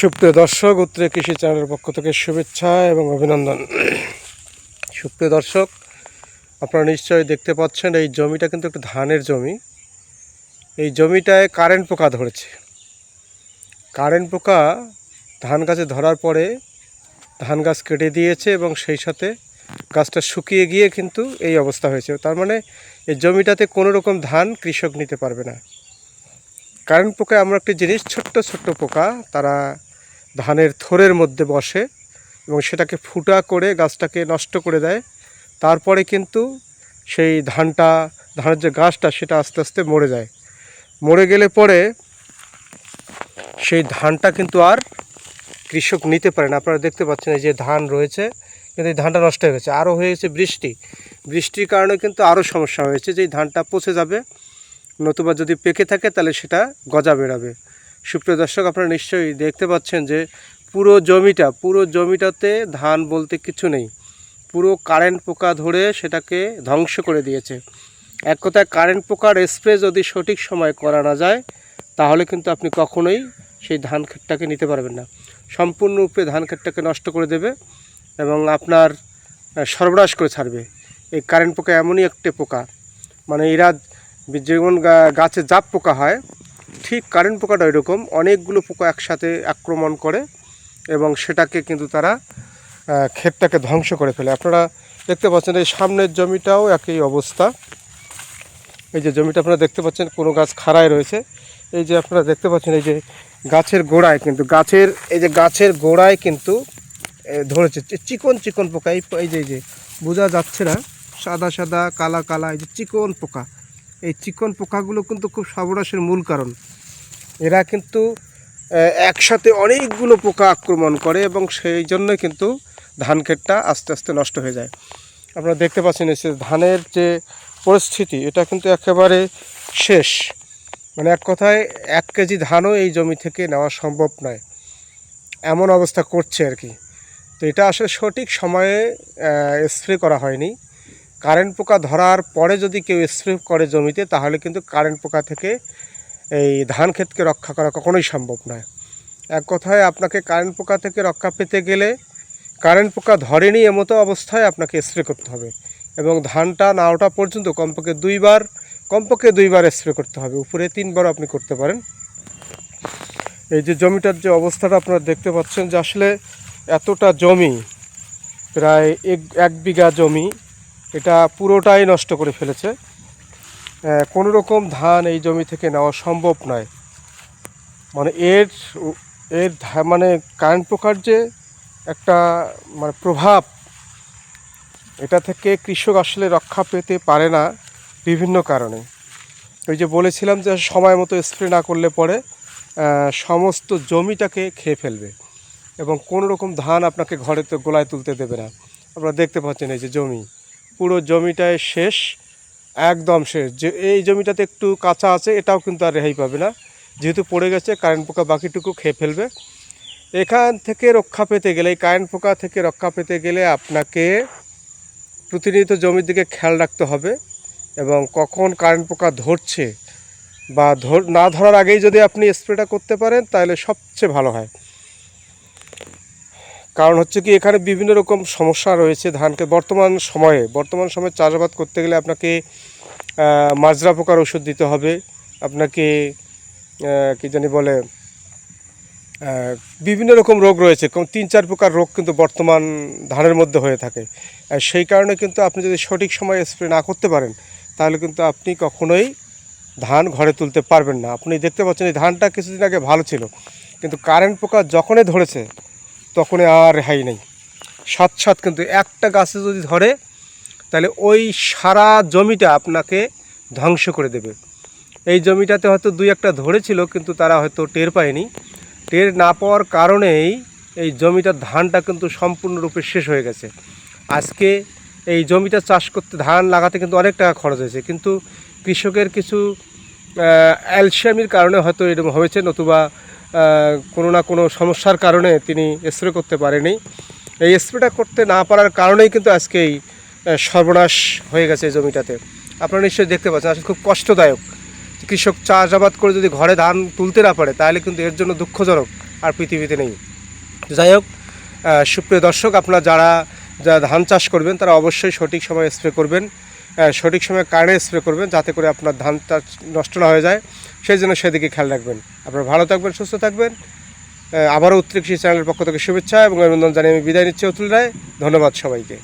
সুপ্রিয় দর্শক উত্তরে কৃষি চ্যানেলের পক্ষ থেকে শুভেচ্ছা এবং অভিনন্দন। সুপ্রিয় দর্শক, আপনারা নিশ্চয়ই দেখতে পাচ্ছেন, এই জমিটা কিন্তু একটা ধানের জমি। এই জমিটায় কারেন্ট পোকা ধরেছে। কারেন্ট পোকা ধান গাছে ধরার পরে ধান গাছ কেটে দিয়েছে এবং সেই সাথে গাছটা শুকিয়ে গিয়ে কিন্তু এই অবস্থা হয়েছে। তার মানে এই জমিটাতে কোনো রকম ধান কৃষক নিতে পারবে না। কারেন্ট পোকায় আমরা একটি জিনিস, ছোট্ট ছোট্ট পোকা, তারা ধানের থোরের মধ্যে বসে এবং সেটাকে ফুটা করে গাছটাকে নষ্ট করে দেয়। তারপরে কিন্তু সেই ধানটা, ধানের যে গাছটা সেটা আস্তে আস্তে মরে যায়। মরে গেলে পরে সেই ধানটা কিন্তু আর কৃষক নিতে পারে না। আপনারা দেখতে পাচ্ছেন এই যে ধান রয়েছে, কিন্তু এই ধানটা নষ্ট হয়ে গেছে। আরও হয়ে গেছে বৃষ্টি। বৃষ্টির কারণে কিন্তু আরও সমস্যা হয়েছে যে ধানটা পচে যাবে, নতুবা যদি পেকে থাকে তাহলে সেটা গজা বেরাবে সুপ্রিয় দর্শক, আপনারা নিশ্চয়ই দেখতে পাচ্ছেন যে পুরো জমিটা, পুরো জমিটাতে ধান বলতে কিছু নেই। পুরো কারেন্ট পোকা ধরে সেটাকে ধ্বংস করে দিয়েছে। এক কথায় কারেন্ট পোকার স্প্রে যদি সঠিক সময় করা না যায়, তাহলে কিন্তু আপনি কখনোই সেই ধান ক্ষেতটাকে নিতে পারবেন না। সম্পূর্ণরূপে ধান ক্ষেতটাকে নষ্ট করে দেবে এবং আপনার সর্বনাশ করে ছাড়বে। এই কারেন্ট পোকা এমনই একটা পোকা। মানে এরা যেমন গাছে জাপ পোকা হয় ঠিক কারেন্ট পোকাটা এরকম অনেকগুলো পোকা একসাথে আক্রমণ করে এবং সেটাকে কিন্তু তারা ক্ষেতটাকে ধ্বংস করে ফেলে। আপনারা দেখতে পাচ্ছেন এই সামনের জমিটাও একই অবস্থা। এই যে জমিটা আপনারা দেখতে পাচ্ছেন, কোনো গাছ খাড়ায় রয়েছে। এই যে আপনারা দেখতে পাচ্ছেন, এই যে গাছের গোড়ায় কিন্তু, গাছের, এই যে গাছের গোড়ায় কিন্তু ধরেছে। চিকন চিকন পোকা। এই এই যে এই যে, বোঝা যাচ্ছে না, সাদা সাদা, কালা কালা, এই যে চিকন পোকা। এই চিকন পোকাগুলো কিন্তু খুব সর্বনাশের মূল কারণ। এরা কিন্তু একসাথে অনেকগুলো পোকা আক্রমণ করে এবং সেই জন্যই কিন্তু ধান ক্ষেতটা আস্তে আস্তে নষ্ট হয়ে যায়। আপনারা দেখতে পাচ্ছেন যে ধানের যে পরিস্থিতি, এটা কিন্তু একেবারে শেষ। মানে এক কথায়, এক কেজি ধানও এই জমি থেকে নেওয়া সম্ভব নয়। এমন অবস্থা করছে আর কি। তো এটা আসলে সঠিক সময়ে স্প্রে করা হয়নি। কারেন্ট পোকা ধরার পরে যদি কেউ স্প্রে করে জমিতে, তাহলে কিন্তু কারেন্ট পোকা থেকে এই ধান ক্ষেতকে রক্ষা করা কখনোই সম্ভব নয়। এক কথায় আপনাকে কারেন্ট পোকা থেকে রক্ষা পেতে গেলে কারেন্ট পোকা ধরেনি এমতো অবস্থায় আপনাকে স্প্রে করতে হবে এবং ধানটা না ওঠা পর্যন্ত কমপক্ষে দুইবার কমপক্ষে দুইবার স্প্রে করতে হবে। উপরে তিনবার আপনি করতে পারেন। এই যে জমিটার যে অবস্থাটা আপনারা দেখতে পাচ্ছেন যে আসলে এতটা জমি, প্রায় এক বিঘা জমি, এটা পুরোটাই নষ্ট করে ফেলেছে। কোনো রকম ধান এই জমি থেকে নেওয়া সম্ভব নয়। মানে এর এর মানে কারেন্ট পোকার যে একটা মানে প্রভাব এটা থেকে কৃষক আসলে রক্ষা পেতে পারে না বিভিন্ন কারণে। ওই যে বলেছিলাম যে সময় মতো স্প্রে না করলে পরে সমস্ত জমিটাকে খেয়ে ফেলবে এবং কোনো রকম ধান আপনাকে ঘরে তো গোলায় তুলতে দেবে না। আপনারা দেখতে পাচ্ছেন এই যে জমি। পুরো জমিটায় শেষ। একদম শেষ। যে এই জমিটাতে একটু কাঁচা আছে, এটাও কিন্তু আর রেহাই পাবে না। যেহেতু পড়ে গেছে কারেন্ট পোকা বাকিটুকু খেয়ে ফেলবে। এখান থেকে রক্ষা পেতে গেলে, এই কারেন্ট পোকা থেকে রক্ষা পেতে গেলে আপনাকে প্রতিনিয়ত জমির দিকে খেয়াল রাখতে হবে এবং কখন কারেন্ট পোকা ধরছে বা ধর, না ধরার আগেই যদি আপনি স্প্রেটা করতে পারেন, তাহলে সবচেয়ে ভালো হয়। কারণ হচ্ছে কি, এখানে বিভিন্ন রকম সমস্যা রয়েছে ধানকে। বর্তমান সময়ে বর্তমান সময়ে চাষাবাদ করতে গেলে আপনাকে মাজরা পোকার ওষুধ দিতে হবে। আপনাকে কি জানি বলে বিভিন্ন রকম রোগ রয়েছে। তিন, চার প্রকার রোগ কিন্তু বর্তমান ধানের মধ্যে হয়ে থাকে। সেই কারণে কিন্তু আপনি যদি সঠিক সময়ে স্প্রে না করতে পারেন, তাহলে কিন্তু আপনি কখনোই ধান ঘরে তুলতে পারবেন না। আপনি দেখতে পাচ্ছেন এই ধানটা কিছুদিন আগে ভালো ছিল। কিন্তু কারেন্ট পোকা যখনই ধরেছে তখনই আর রেহাই নেই। সাত সাত কিন্তু একটা গাছে যদি ধরে, তাহলে ওই সারা জমিটা আপনাকে ধ্বংস করে দেবে। এই জমিটাতে হয়তো দুই একটা ধরেছিল, কিন্তু তারা হয়তো টের পায়নি। টের না পাওয়ার কারণেই এই জমিটার ধানটা কিন্তু সম্পূর্ণরূপে শেষ হয়ে গেছে। আজকে এই জমিটা চাষ করতে ধান লাগাতে কিন্তু অনেক টাকা খরচ হয়েছে, কিন্তু কৃষকের কিছু অ্যালসিয়ামির কারণে হয়তো এরকম হয়েছে, নতুবা কোনো না কোনো সমস্যার কারণে তিনি স্প্রে করতে পারেনি। এই স্প্রেটা করতে না পারার কারণেই কিন্তু আজকে এই সর্বনাশ হয়ে গেছে জমিটাতে। আপনারা নিশ্চয়ই দেখতে পাচ্ছেন, আসলে খুব কষ্টদায়ক। কৃষক চাষাবাদ করে যদি ঘরে ধান তুলতে না পারে, তাহলে কিন্তু এর জন্য দুঃখজনক আর পৃথিবীতে নেই। যাই হোক সুপ্রিয় দর্শক, আপনারা যারা যারা ধান চাষ করবেন, তারা অবশ্যই সঠিক সময়ে স্প্রে করবেন। সঠিক সময়ে কারে স্প্রে করবেন, যাতে করে আপনার ধান চাষ নষ্ট না হয়ে যায়। সেই জন্য সেদিকে খেয়াল রাখবেন। আপনারা ভালো থাকবেন, সুস্থ থাকবেন। আবারও উত্তর কৃষি চ্যানেলের পক্ষ থেকে শুভেচ্ছা এবং অভিনন্দন জানিয়ে আমি বিদায় নিচ্ছি অতুল রায়। ধন্যবাদ সবাইকে।